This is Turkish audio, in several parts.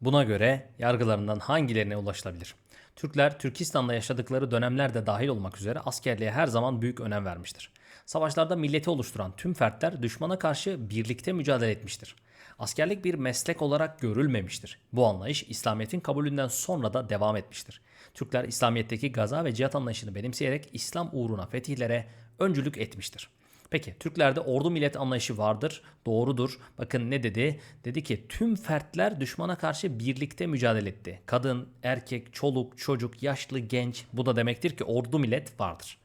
Buna göre yargılarından hangilerine ulaşılabilir? Türkler Türkistan'da yaşadıkları dönemlerde dahil olmak üzere askerliğe her zaman büyük önem vermiştir. Savaşlarda milleti oluşturan tüm fertler düşmana karşı birlikte mücadele etmiştir. Askerlik bir meslek olarak görülmemiştir. Bu anlayış İslamiyet'in kabulünden sonra da devam etmiştir. Türkler İslamiyet'teki gaza ve cihat anlayışını benimseyerek İslam uğruna fetihlere öncülük etmiştir. Peki Türklerde ordu millet anlayışı vardır. Doğrudur. Bakın ne dedi? Dedi ki tüm fertler düşmana karşı birlikte mücadele etti. Kadın, erkek, çoluk, çocuk, yaşlı, genç. Bu da demektir ki ordu millet vardır.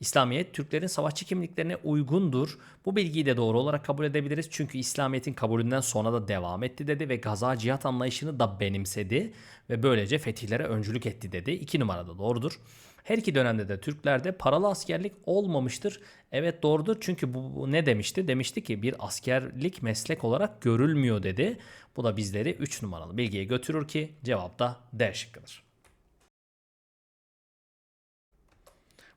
İslamiyet Türklerin savaşçı kimliklerine uygundur. Bu bilgiyi de doğru olarak kabul edebiliriz. Çünkü İslamiyet'in kabulünden sonra da devam etti dedi ve gaza cihat anlayışını da benimsedi ve böylece fetihlere öncülük etti dedi. İki numarada doğrudur. Her iki dönemde de Türklerde paralı askerlik olmamıştır. Evet doğrudur çünkü bu, bu ne demişti? Demişti ki bir askerlik meslek olarak görülmüyor dedi. Bu da bizleri 3 numaralı bilgiye götürür ki cevap da D şıkkıdır.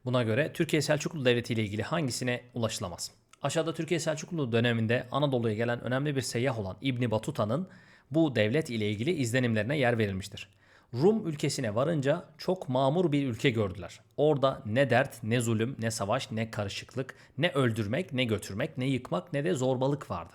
Buna göre Türkiye Selçuklu Devleti ile ilgili hangisine ulaşılamaz? Aşağıda Türkiye Selçuklu döneminde Anadolu'ya gelen önemli bir seyyah olan İbni Batuta'nın bu devlet ile ilgili izlenimlerine yer verilmiştir. Rum ülkesine varınca çok mamur bir ülke gördüler. Orada ne dert, ne zulüm, ne savaş, ne karışıklık, ne öldürmek, ne götürmek, ne yıkmak, ne de zorbalık vardı.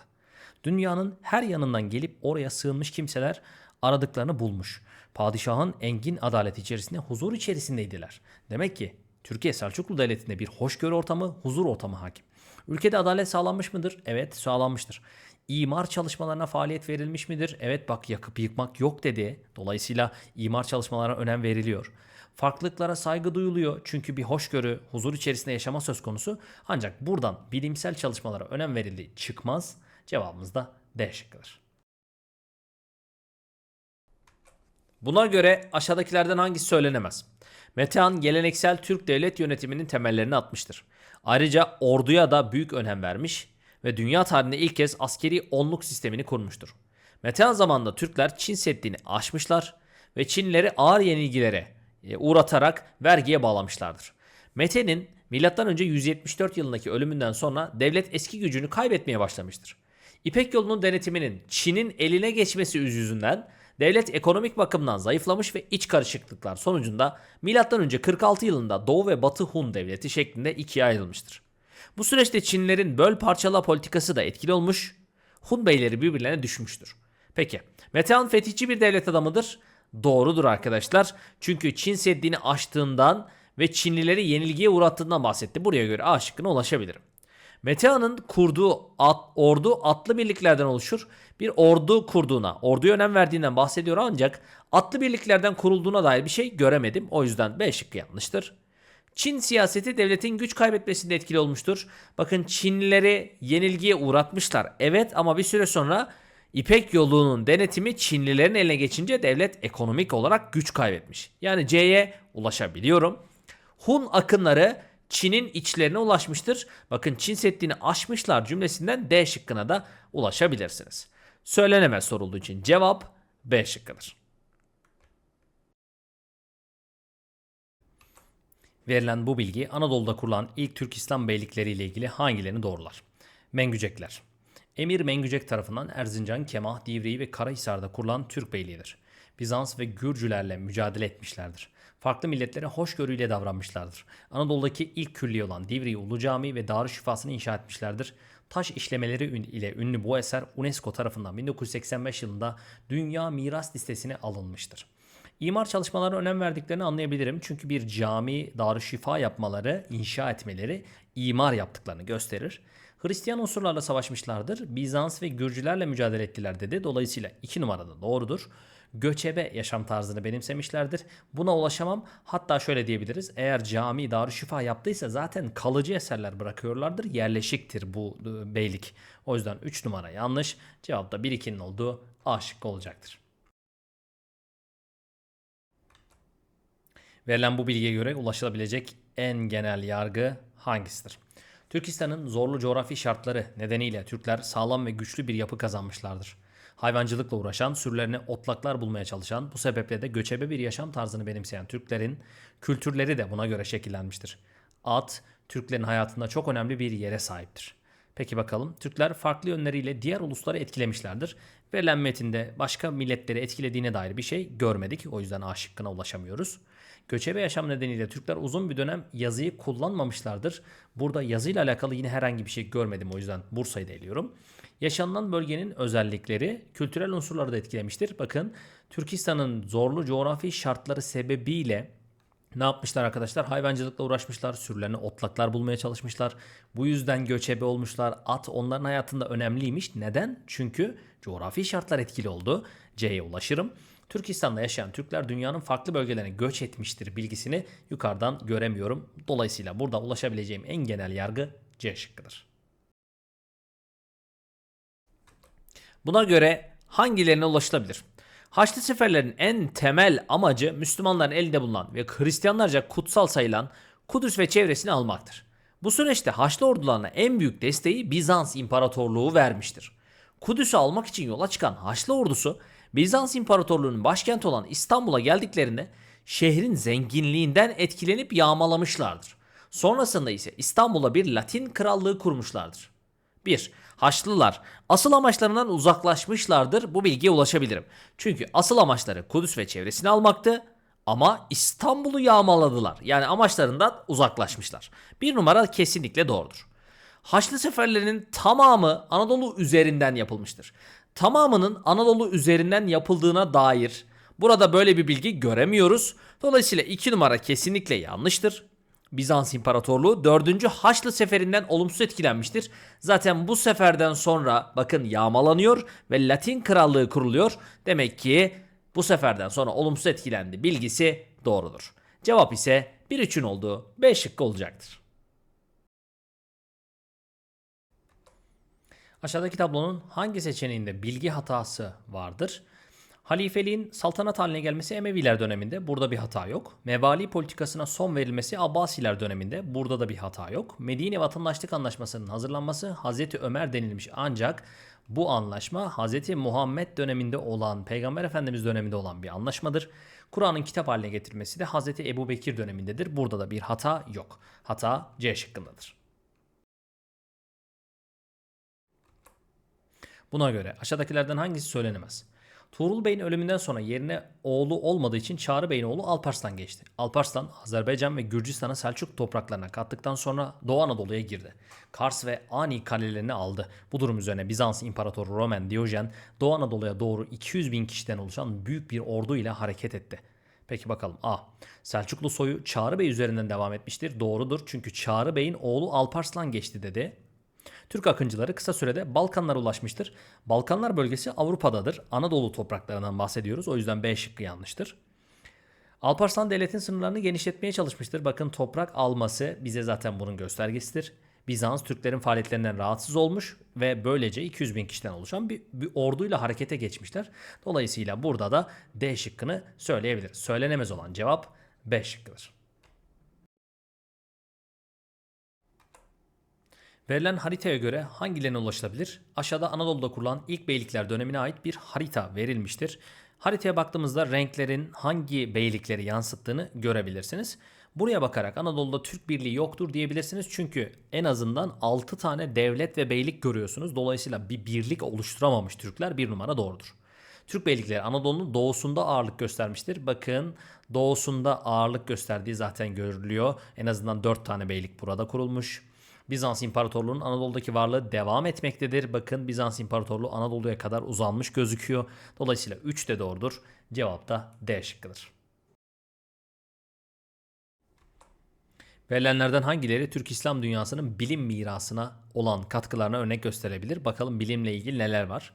Dünyanın her yanından gelip oraya sığınmış kimseler aradıklarını bulmuş. Padişahın engin adalet içerisinde huzur içerisindeydiler. Demek ki Türkiye Selçuklu Devleti'nde bir hoşgörü ortamı, huzur ortamı hakim. Ülkede adalet sağlanmış mıdır? Evet sağlanmıştır. İmar çalışmalarına faaliyet verilmiş midir? Evet bak yakıp yıkmak yok dedi. Dolayısıyla imar çalışmalarına önem veriliyor. Farklılıklara saygı duyuluyor çünkü bir hoşgörü, huzur içerisinde yaşama söz konusu. Ancak buradan bilimsel çalışmalara önem verildiği çıkmaz. Cevabımız da D şıkkıdır. Buna göre aşağıdakilerden hangisi söylenemez? Metehan geleneksel Türk devlet yönetiminin temellerini atmıştır. Ayrıca orduya da büyük önem vermiş ve dünya tarihinde ilk kez askeri onluk sistemini kurmuştur. Metehan zamanında Türkler Çin Seddi'ni aşmışlar ve Çinlileri ağır yenilgilere e, uğratarak vergiye bağlamışlardır. Mete'nin M.Ö. 174 yılındaki ölümünden sonra devlet eski gücünü kaybetmeye başlamıştır. İpek yolunun denetiminin Çin'in eline geçmesi yüzünden devlet ekonomik bakımdan zayıflamış ve iç karışıklıklar sonucunda M.Ö. 46 yılında Doğu ve Batı Hun devleti şeklinde ikiye ayrılmıştır. Bu süreçte Çinlerin böl parçala politikası da etkili olmuş, Hun beyleri birbirlerine düşmüştür. Peki, Metehan fetihçi bir devlet adamıdır. Doğrudur arkadaşlar. Çünkü Çin Seddi'ni aştığından ve Çinlileri yenilgiye uğrattığından bahsetti. Buraya göre A şıkkına ulaşabilirim. Metehan'ın kurduğu at, ordu atlı birliklerden oluşur. Bir ordu kurduğuna, orduya önem verdiğinden bahsediyor ancak atlı birliklerden kurulduğuna dair bir şey göremedim. O yüzden B şıkkı yanlıştır. Çin siyaseti devletin güç kaybetmesinde etkili olmuştur. Bakın Çinlileri yenilgiye uğratmışlar. Evet ama bir süre sonra İpek yolunun denetimi Çinlilerin eline geçince devlet ekonomik olarak güç kaybetmiş. Yani C'ye ulaşabiliyorum. Hun akınları Çin'in içlerine ulaşmıştır. Bakın Çin Seddi'ni aşmışlar cümlesinden D şıkkına da ulaşabilirsiniz. Söylenemez sorulduğu için cevap B şıkkıdır. Verilen bu bilgi Anadolu'da kurulan ilk Türk İslam beylikleri ile ilgili hangilerini doğrular? Mengücekler. Emir Mengücek tarafından Erzincan, Kemah, Divriği ve Karahisar'da kurulan Türk beyliğidir. Bizans ve Gürcülerle mücadele etmişlerdir. Farklı milletlere hoşgörüyle davranmışlardır. Anadolu'daki ilk külliye olan Divriği Ulu Camii ve Darüşşifası'nı inşa etmişlerdir. Taş işlemeleri ile ünlü bu eser UNESCO tarafından 1985 yılında Dünya Miras Listesi'ne alınmıştır. İmar çalışmalarına önem verdiklerini anlayabilirim. Çünkü bir cami, darüşşifa yapmaları, inşa etmeleri imar yaptıklarını gösterir. Hristiyan unsurlarla savaşmışlardır. Bizans ve Gürcülerle mücadele ettiler dedi. Dolayısıyla 2 numarada doğrudur. Göçebe yaşam tarzını benimsemişlerdir. Buna ulaşamam. Hatta şöyle diyebiliriz. Eğer cami darüşşifa yaptıysa zaten kalıcı eserler bırakıyorlardır. Yerleşiktir bu e, beylik. O yüzden 3 numara yanlış. Cevap da 1-2'nin olduğu A şıkkı olacaktır. Verilen bu bilgiye göre ulaşılabilecek en genel yargı hangisidir? Türkistan'ın zorlu coğrafi şartları nedeniyle Türkler sağlam ve güçlü bir yapı kazanmışlardır. Hayvancılıkla uğraşan, sürülerine otlaklar bulmaya çalışan, bu sebeple de göçebe bir yaşam tarzını benimseyen Türklerin kültürleri de buna göre şekillenmiştir. At, Türklerin hayatında çok önemli bir yere sahiptir. Peki bakalım. Türkler farklı yönleriyle diğer ulusları etkilemişlerdir. Verilen metinde başka milletleri etkilediğine dair bir şey görmedik. O yüzden A şıkkına ulaşamıyoruz. Göçebe yaşam nedeniyle Türkler uzun bir dönem yazıyı kullanmamışlardır. Burada yazıyla alakalı yine herhangi bir şey görmedim o yüzden Bursa'yı da eliyorum. Yaşanılan bölgenin özellikleri kültürel unsurları da etkilemiştir. Bakın Türkistan'ın zorlu coğrafi şartları sebebiyle ne yapmışlar arkadaşlar? Hayvancılıkla uğraşmışlar, sürülerine otlaklar bulmaya çalışmışlar. Bu yüzden göçebe olmuşlar. At onların hayatında önemliymiş. Neden? Çünkü coğrafi şartlar etkili oldu. C'ye ulaşırım. Türkistan'da yaşayan Türkler dünyanın farklı bölgelerine göç etmiştir bilgisini yukarıdan göremiyorum. Dolayısıyla burada ulaşabileceğim en genel yargı C şıkkıdır. Buna göre hangilerine ulaşılabilir? Haçlı seferlerin en temel amacı Müslümanların elinde bulunan ve Hristiyanlarca kutsal sayılan Kudüs ve çevresini almaktır. Bu süreçte Haçlı ordularına en büyük desteği Bizans İmparatorluğu vermiştir. Kudüs'ü almak için yola çıkan Haçlı ordusu Bizans İmparatorluğu'nun başkenti olan İstanbul'a geldiklerinde şehrin zenginliğinden etkilenip yağmalamışlardır. Sonrasında ise İstanbul'a bir Latin krallığı kurmuşlardır. 1. Haçlılar asıl amaçlarından uzaklaşmışlardır. Bu bilgiye ulaşabilirim. Çünkü asıl amaçları Kudüs ve çevresini almaktı ama İstanbul'u yağmaladılar. Yani amaçlarından uzaklaşmışlar. Bir numara kesinlikle doğrudur. Haçlı seferlerinin tamamı Anadolu üzerinden yapılmıştır. Tamamının Anadolu üzerinden yapıldığına dair burada böyle bir bilgi göremiyoruz. Dolayısıyla 2 numara kesinlikle yanlıştır. Bizans İmparatorluğu 4. Haçlı seferinden olumsuz etkilenmiştir. Zaten bu seferden sonra bakın yağmalanıyor ve Latin krallığı kuruluyor. Demek ki bu seferden sonra olumsuz etkilendi bilgisi doğrudur. Cevap ise 1-3'ün olduğu B şıkkı olacaktır. Aşağıdaki tablonun hangi seçeneğinde bilgi hatası vardır? Halifeliğin saltanat haline gelmesi Emeviler döneminde burada bir hata yok. Mevali politikasına son verilmesi Abbasiler döneminde burada da bir hata yok. Medine Vatandaşlık Anlaşması'nın hazırlanması Hazreti Ömer denilmiş ancak bu anlaşma Hazreti Muhammed döneminde olan, Peygamber Efendimiz döneminde olan bir anlaşmadır. Kur'an'ın kitap haline getirmesi de Hazreti Ebu Bekir dönemindedir. Burada da bir hata yok. Hata C şıkkındadır. Buna göre aşağıdakilerden hangisi söylenemez? Tuğrul Bey'in ölümünden sonra yerine oğlu olmadığı için Çağrı Bey'in oğlu Alparslan geçti. Alparslan Azerbaycan ve Gürcistan'ı Selçuk topraklarına kattıktan sonra Doğu Anadolu'ya girdi. Kars ve Ani kalelerini aldı. Bu durum üzerine Bizans İmparatoru Roman Diyojen Doğu Anadolu'ya doğru 200 bin kişiden oluşan büyük bir ordu ile hareket etti. Peki bakalım A. Selçuklu soyu Çağrı Bey üzerinden devam etmiştir. Doğrudur çünkü Çağrı Bey'in oğlu Alparslan geçti dedi. Türk akıncıları kısa sürede Balkanlara ulaşmıştır. Balkanlar bölgesi Avrupa'dadır. Anadolu topraklarından bahsediyoruz. O yüzden B şıkkı yanlıştır. Alparslan devletin sınırlarını genişletmeye çalışmıştır. Bakın toprak alması bize zaten bunun göstergesidir. Bizans Türklerin faaliyetlerinden rahatsız olmuş ve böylece 200 bin kişiden oluşan bir, bir orduyla harekete geçmişler. Dolayısıyla burada da D şıkkını söyleyebiliriz. Söylenemez olan cevap B şıkkıdır. Verilen haritaya göre hangilerine ulaşılabilir? Aşağıda Anadolu'da kurulan ilk beylikler dönemine ait bir harita verilmiştir. Haritaya baktığımızda renklerin hangi beylikleri yansıttığını görebilirsiniz. Buraya bakarak Anadolu'da Türk birliği yoktur diyebilirsiniz. Çünkü en azından 6 tane devlet ve beylik görüyorsunuz. Dolayısıyla bir birlik oluşturamamış Türkler bir numara doğrudur. Türk beylikleri Anadolu'nun doğusunda ağırlık göstermiştir. Bakın doğusunda ağırlık gösterdiği zaten görülüyor. En azından 4 tane beylik burada kurulmuş. Bizans İmparatorluğu'nun Anadolu'daki varlığı devam etmektedir. Bakın Bizans İmparatorluğu Anadolu'ya kadar uzanmış gözüküyor. Dolayısıyla 3 de doğrudur. Cevap da D şıkkıdır. Verilenlerden hangileri Türk İslam dünyasının bilim mirasına olan katkılarına örnek gösterebilir? Bakalım bilimle ilgili neler var?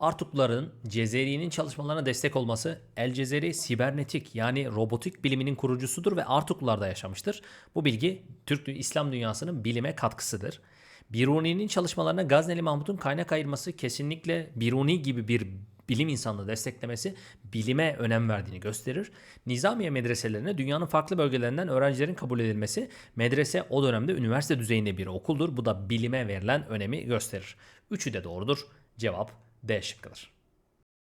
Artukların Cezeri'nin çalışmalarına destek olması El Cezeri sibernetik yani robotik biliminin kurucusudur ve Artuklularda yaşamıştır. Bu bilgi Türk İslam dünyasının bilime katkısıdır. Biruni'nin çalışmalarına Gazneli Mahmut'un kaynak ayırması kesinlikle Biruni gibi bir bilim insanını desteklemesi bilime önem verdiğini gösterir. Nizamiye medreselerine dünyanın farklı bölgelerinden öğrencilerin kabul edilmesi medrese o dönemde üniversite düzeyinde bir okuldur. Bu da bilime verilen önemi gösterir. Üçü de doğrudur. Cevap D şıkkıdır.